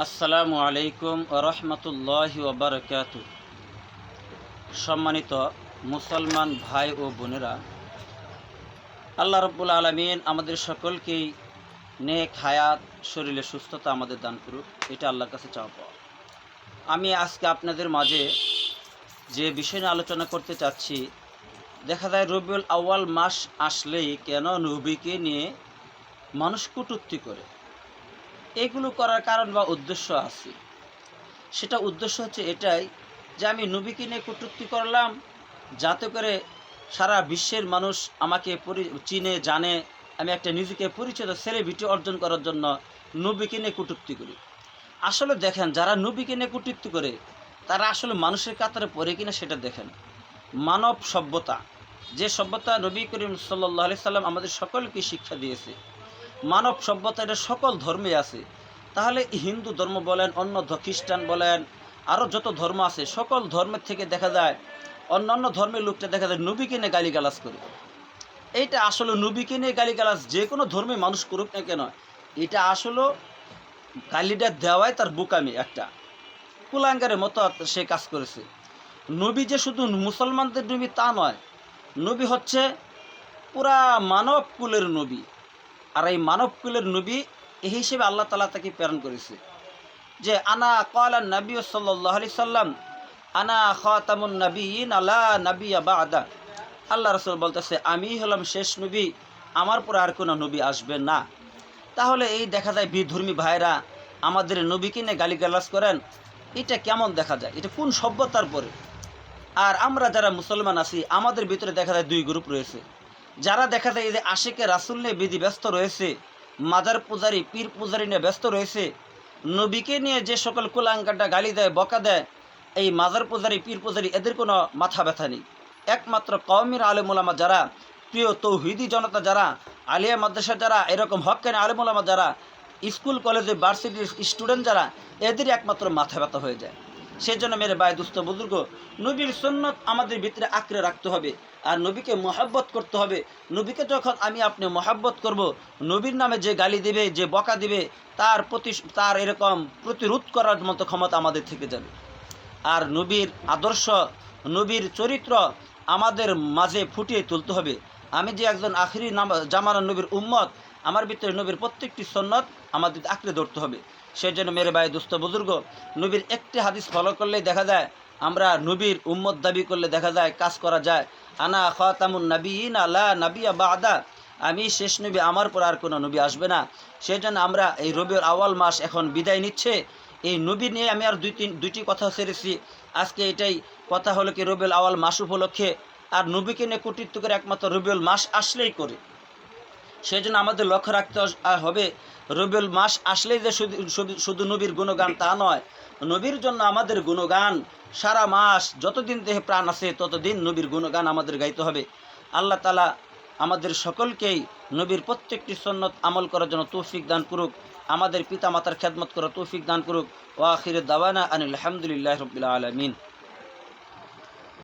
আসসালামু আলাইকুম রহমতুল্লাহ ওবরকাত সম্মানিত মুসলমান ভাই ও বোনেরা, আল্লাহ রব্বুল আলমিন আমাদের সকলকেই নেক হায়াত, শরীরে সুস্থতা আমাদের দান করুক, এটা আল্লাহর কাছে চাওয়া পাওয়া। আমি আজকে আপনাদের মাঝে যে বিষয় নিয়ে আলোচনা করতে চাচ্ছি, দেখা যায় রবিউল আউয়াল মাস আসলেই কেন নবীকে নিয়ে মানুষ কটূক্তি করে। এগুলো করার কারণ বা উদ্দেশ্য আছে। সেটা উদ্দেশ্য হচ্ছে এটাই যে আমি নবীকে নিয়ে কটূক্তি করলাম, যাতে করে সারা বিশ্বের মানুষ আমাকে পরি, চিনে, জানে, আমি একটা নিজেকে পরিচিত সেলিব্রিটি অর্জন করার জন্য নবীকে নিয়ে কটূক্তি করি। আসলে দেখেন, যারা নবীকে নিয়ে কটূক্তি করে, তারা আসলে মানুষের কাতারে পড়ে কিনা সেটা দেখেন। মানব সভ্যতা, যে সভ্যতা নবী করিম সাল্লাহ আলি সাল্লাম আমাদের সকলকে শিক্ষা দিয়েছে মানব সভ্যতা এটা সকল ধর্মে আছে। তাহলে হিন্দু ধর্ম বলেন, অন্য খ্রিস্টান বলেন আরও যত ধর্ম আছে, সকল ধর্মের থেকে দেখা যায়, অন্যান্য ধর্মের লোকটা দেখা যায় নবীকে নিয়ে গালিগালাজ করে। এইটা আসলে নবীকে নিয়ে গালিগালাজ যে কোনো ধর্মে মানুষ করুক না কেন, এটা আসলে গালিটা দেওয়াই তার বোকামি একটা। কুলাঙ্গারের মতো সে কাজ করেছে। নবী যে শুধু মুসলমানদের নবী তা নয়, নবী হচ্ছে পুরা মানব কুলের নবী। আর এই মানব কুলের নবী এই হিসেবে আল্লাহ তালা তাকে প্রেরণ করেছে। যে আনা কলা নবী সাল্লাহ আলি সাল্লাম, আনা খাতামুন নবীন আল্লাহ নবী আবা আদা আল্লাহ রসুল বলতেছে, আমি হলাম শেষ নবী, আমার পরে আর কোনো নবী আসবে না। তাহলে এই দেখা যায় বিধর্মী ভাইরা আমাদের নবীকে নিয়ে গালিগালাজ করেন, এটা কেমন দেখা যায়? এটা কোন সভ্যতার পরে? আর আমরা যারা মুসলমান আছি, আমাদের ভিতরে দেখা যায় দুই গ্রুপ রয়েছে। যারা দেখা যায় যে আশেকে রাসুল নিয়ে বিধি ব্যস্ত রয়েছে, মাজার পূজারি, পীর পূজারি নিয়ে ব্যস্ত রয়েছে, নবীকে নিয়ে যে সকল কুলাঙ্কাটা গালি দেয়, বকা দেয়, এই মাজার পূজারি, পীর পূজারি, এদের কোনো মাথা ব্যথা নেই। একমাত্র কওমির আলেমুলামা যারা, প্রিয় তৌহিদি জনতা যারা, আলিয়া মাদ্রাসা যারা, এরকম হকানি আলেমুলামা যারা, স্কুল, কলেজে, ভার্সিটির স্টুডেন্ট যারা এদেরই একমাত্র মাথা ব্যথা হয়ে যায়। সেই জন্য মেরে বাই দুস্থ বুজুর্গ, নবীর সন্ন্যত আমাদের ভিতরে আঁকড়ে রাখতে হবে। আর নবীকে মহাব্বত করতে হবে। নবীকে যখন আমি আপনি মহাব্বত করব, নবীর নামে যে গালি দিবে, যে বকা দিবে, তার প্রতি, তার এরকম প্রতিরোধ করার মতো ক্ষমতা আমাদের থেকে যাবে। আর নবীর আদর্শ, নবীর চরিত্র আমাদের মাঝে ফুটিয়ে তুলতে হবে। আমি যে একজন আখিরি নাম জামানা নবীর উম্মত আমার ভিতরে নবীর প্রত্যেকটি সন্ন্যত আমাদের আঁকড়ে ধরতে হবে। সেই জন্য মেরে ভাই দুস্থ বুজুর্গ, নবীর একটি হাদিস ফলো করলেই দেখা যায়, আমরা নবীর উম্মত দাবি করলে দেখা যায়, কাজ করা যায়। আনা খাতামুন নবীন আলা নবী বাদা। আমি শেষ নবী, আমার পর আর কোনো নবী আসবে না। সেই জন্য আমরা এই রবির আওয়াল মাস এখন বিদায় নিচ্ছে। এই নবী নিয়ে আমি আর দুই তিন, দুইটি কথা সেরেছি আজকে এটাই কথা হলো কি রবিউল আওয়াল মাস উপলক্ষে। আর নবীকে নিয়ে কর্তৃত্ব করে একমাত্র রবিউল মাস আসলেই করে। সেই জন্য আমাদের লক্ষ্য রাখতে হবে, রবিউল মাস আসলেই যে শুধু নবীর গুণগান তা নয়। নবীর জন্য আমাদের গুণগান সারা মাস, যতদিন দেহে প্রাণ আছে, ততদিন নবীর গুণগান আমাদের গাইতে হবে। আল্লাহ তালা আমাদের সকলকেই নবীর প্রত্যেকটি সন্ন্যত আমল করার জন্য তৌফিক দান করুক। আমাদের পিতা মাতার খেদমত করা তৌফিক দান করুক। ও আখির দাওয়ানা আনিল আলহামদুলিল্লাহ রবিল আলমিন।